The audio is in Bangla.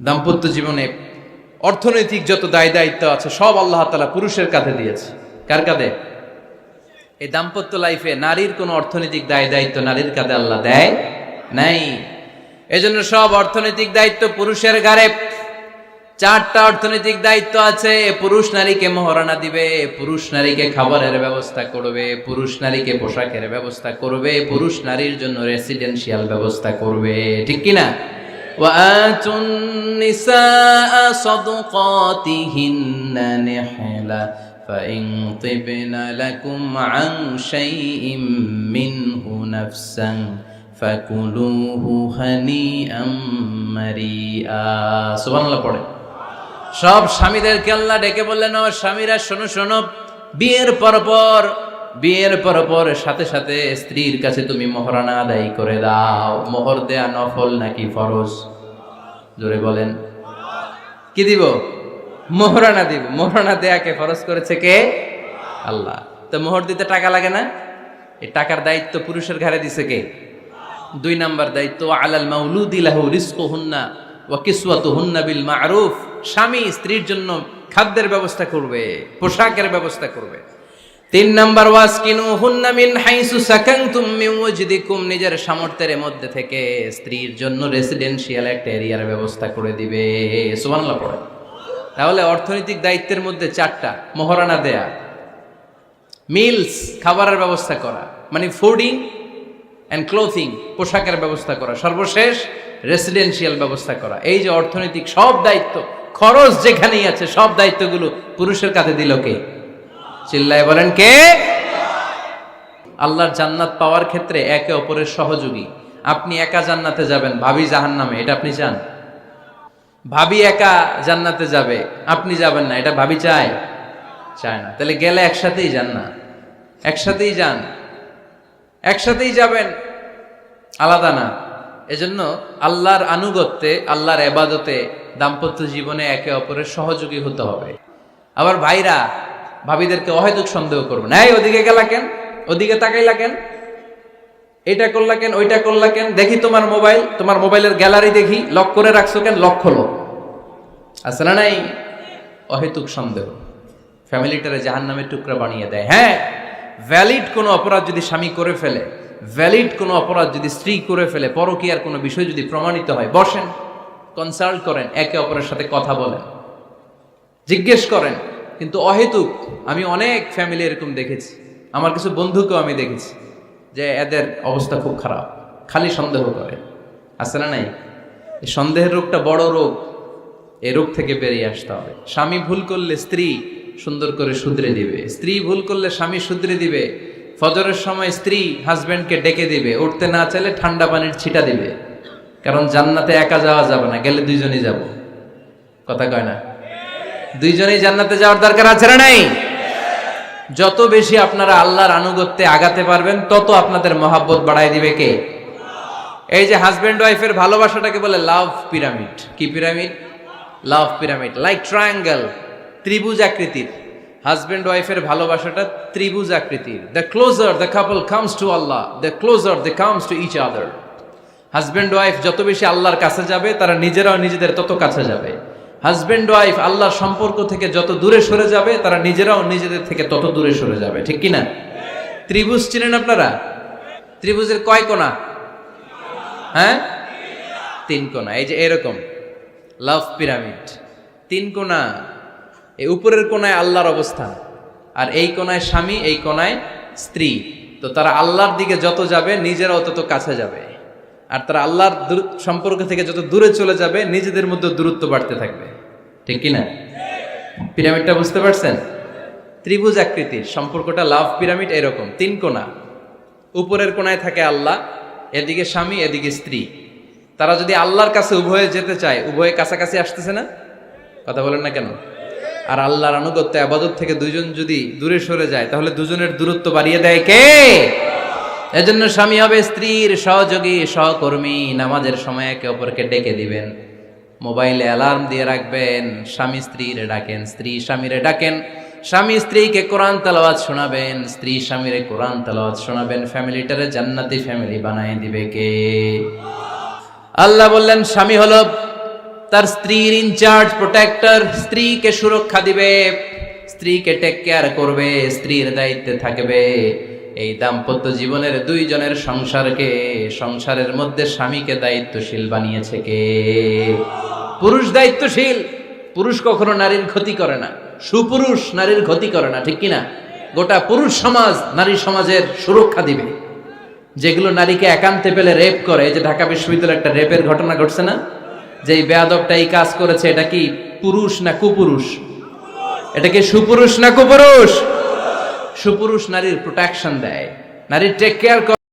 দাম্পত্য জীবনে অর্থনৈতিক যত দায় দায়িত্ব আছে, সব আল্লাহ তালা পুরুষের কাঁধে দিয়েছে। কার কাঁধে? এই দাম্পত্য লাইফে নারীর কোনো অর্থনৈতিক দায় দায়িত্ব নারীর কাঁধে আল্লাহ দেয় নাই। এজন্য সব অর্থনৈতিক দায়িত্ব পুরুষের ঘাড়ে চারটা অর্থনৈতিক দায়িত্ব আছে পুরুষ নারীকে মহারণা দিবে, পুরুষ নারীকে খাবারের ব্যবস্থা করবে, পুরুষ নারীকে পোশাকের ব্যবস্থা করবে, পুরুষ নারীর জন্য রেসিডেন্সিয়াল ব্যবস্থা করবে। ঠিক কিনা? وآتوا النساء صدقاتهن نحلة فإن طبن لكم عن شيء منه نفسا فكلوه هنيئا مريئا سبحان الله পড়ে সব স্বামীদেরকে আল্লাহ ডেকে বললেন ও স্বামীরা শোনো শোনো বিয়ের পর পর বিয়ের পর পর সাথে সাথে স্ত্রীর কাছে তুমি মহরানা আদায় করে দাও। মোহর দেয়া নফল নাকি ফরজ? জোরে বলেন। কি দিব? মোহরানা দিব। মোহরানা দেয়াকে ফরজ করেছে কে? আল্লাহ। তো মোহর দিতে টাকা লাগে না? এই টাকার দায়িত্ব পুরুষের ঘাড়ে দিছে কে? দুই নাম্বার দায়িত্ব, আলাল মাউলুদি লাহু রিজকুহুন্না ওয়া কিসওয়াতুহুন্না বিল মা'রুফ। স্বামী স্ত্রীর জন্য খাদ্যের ব্যবস্থা করবে, পোশাকের ব্যবস্থা করবে। তিন নাম্বার ওয়াজ কিনু হুন্না মিন হাইসু সাকানতুম মিন ওয়াজদিকুম নিজের সামর্থ্যের মধ্যে থেকে স্ত্রীর জন্য রেসিডেন্সিয়াল একটা এরিয়ার ব্যবস্থা করে দিবে। সুবহানাল্লাহ পড়ে তাহলে অর্থনৈতিক দায়িত্বের মধ্যে চারটা, মহারানা দেয়া, মিলস, খাবারের ব্যবস্থা করা মানে ফুডিং অ্যান্ড ক্লোথিং পোশাকের ব্যবস্থা করা, সর্বশেষ রেসিডেন্সিয়াল ব্যবস্থা করা। এই যে অর্থনৈতিক সব দায়িত্ব, খরচ যেখানেই আছে, সব দায়িত্বগুলো পুরুষের কাঁধে দিল কে? চিল্লায় বলেন কে? আল্লাহর জান্নাত পাওয়ার ক্ষেত্রে একে অপরের সহযোগী। আপনি একা জান্নাতে যাবেন, ভাবি জাহান নামে এটা আপনি চান? ভাবি একা জান্নাতে যাবে, আপনি যাবেন না, এটা ভাবি চায়? চায় না। তাহলে গেলে একসাথেই যান না। একসাথেই যান। একসাথেই যাবেন, আলাদা না। এজন্য আল্লাহর আনুগত্যে, আল্লাহর এবাদতে দাম্পত্য জীবনে একে অপরের সহযোগী হতে হবে। আবার ভাইরা ভাবিদেরকে অহেতুক সন্দেহ করবেন। এই, ওদিকে গেলা কেন? ওদিকে তাকাইলা কেন? এটা করলা কেন? ওইটা করলা কেন? দেখি তোমার মোবাইল। তোমার মোবাইলের গ্যালারি দেখি। লক করে রাখছো কেন? লক খোলো। না নাই? অহেতুক সন্দেহ। ফ্যামিলিটারে জাহান নামের টুকরা বানিয়ে দেয়। হ্যাঁ ভ্যালিড কোনো অপরাধ যদি স্বামী করে ফেলে ভ্যালিড কোনো অপরাধ যদি স্ত্রী করে ফেলে, পরকীয়ার কোনো বিষয় যদি প্রমাণিত হয়, বসেন কনসাল্ট করেন, একে অপরের সাথে কথা বলেন, জিজ্ঞেস করেন কিন্তু অহেতুক আমি অনেক ফ্যামিলি এরকম দেখেছি। আমার কিছু বন্ধুকেও আমি দেখেছি যে এদের অবস্থা খুব খারাপ, খালি সন্দেহ করে। আছে না নাই? এই সন্দেহের রোগটা বড় রোগ এ রোগ থেকে বেরিয়ে আসতে হবে। স্বামী ভুল করলে স্ত্রী সুন্দর করে শুধরে দিবে। স্ত্রী ভুল করলে স্বামী শুধরে দিবে। ফজরের সময় স্ত্রী হাজব্যান্ডকে ডেকে দিবে। উঠতে না চাইলে ঠান্ডা পানির ছিটা দিবে। কারণ জান্নাতে একা যাওয়া যাবে না, গেলে দুইজনই যাব। কথা কয় না? দুইজনেই জান্নাতে যাওয়ার দরকার আছে না নাই? যত বেশি আপনারা আল্লাহর আনুগত্যে আগাতে পারবেন, তত আপনাদের মহাব্বত বাড়াই দিবে কে? এই যে হাজব্যান্ড ওয়াইফের ভালোবাসাটাকে বলে লাভ পিরামিড কি pyramid love pyramid like triangle ত্রিভুজ আকৃতির। হাজব্যান্ড ওয়াইফের ভালোবাসাটা ত্রিভুজ আকৃতির। The closer the couple comes to Allah the closer the comes to each other husband wife যত বেশি আল্লাহর কাছে যাবে, তারা নিজেরাও নিজেদের তত কাছে যাবে। হাজব্যান্ড ওয়াইফ আল্লাহর সম্পর্ক থেকে যত দূরে সরে যাবে, তারা নিজেরাও নিজেদের থেকে তত দূরে সরে যাবে। ঠিক কি না ত্রিভুজ চিনেন আপনারা? ত্রিভুজের কয় কোনা হ্যাঁ? তিন কোনা এই যে এরকম। Love pyramid. তিন কোনা এই উপরের কোনায় আল্লাহর অবস্থান। আর এই কোনায় স্বামী, এই কোনায় স্ত্রী। তো তারা আল্লাহর দিকে যত যাবে, নিজেরাও তত কাছে যাবে। আর তারা আল্লাহর সম্পর্ক থেকে যত দূরে চলে যাবে, নিজেদের মধ্যে দূরত্ব বাড়তে থাকবে। ঠিক কি না পিরামিডটা বুঝতে পারছেন? ত্রিভুজ আকৃতির। সম্পর্কটা লাভ পিরামিড এরকম, তিন কোনা উপরের কোনায় থাকে আল্লাহ, এদিকে স্বামী, এদিকে স্ত্রী। তারা যদি আল্লাহর কাছে উভয়ে যেতে চায়, উভয়ে কাছাকাছি আসতেছে না? কথা বলেন না কেন? আর আল্লাহর আনুগত্য, আবাদত থেকে দুজন যদি দূরে সরে যায়, তাহলে দুজনের দূরত্ব বাড়িয়ে দেয় কে? এজন্য স্বামী হবে স্ত্রীর সহযোগী, সহকর্মী। নামাজের সময় একে অপরকে ডেকে দিবেন। মোবাইলে অ্যালার্ম দিয়ে রাখবেন। স্বামী স্ত্রীরে ডাকেন, স্ত্রী স্বামীরে ডাকেন। স্বামী স্ত্রীকে কোরআন তালাওয়াত শোনাবেন। স্ত্রী স্বামীরে কোরআন তালাওয়াত শোনাবেন। ফ্যামিলিটারে জান্নাতি ফ্যামিলি বানায় দিবে কে? আল্লাহ বললেন, স্বামী হলো তার স্ত্রীর ইনচার্জ, প্রোটেক্টর। স্ত্রীকে সুরক্ষা দিবে। স্ত্রীকে টেক কেয়ার করবে। স্ত্রীর দায়িত্বে থাকবে। এই দাম্পত্য জীবনের দুইজনের সংসারকে, সংসারের মধ্যে স্বামীকে দায়িত্বশীল বানিয়েছে কে? পুরুষ দায়িত্বশীল, পুরুষ কখনো নারীর ক্ষতি করে না। সুপুরুষ নারীর ক্ষতি করে না, ঠিক কিনা? গোটা পুরুষ সমাজ নারী সমাজের সুরক্ষা দিবে। যেগুলো নারীকে একান্তে পেলে রেপ করে যে ঢাকা বিশ্ববিদ্যালয়ে একটা রেপের ঘটনা ঘটছে না? যে এই বেয়াদবটা এই কাজ করেছে, এটা কি পুরুষ না কুপুরুষ? এটা কি সুপুরুষ না কুপুরুষ? সুপুরুষ নারীর প্রোটেকশন দেয়। নারীর টেক কেয়ার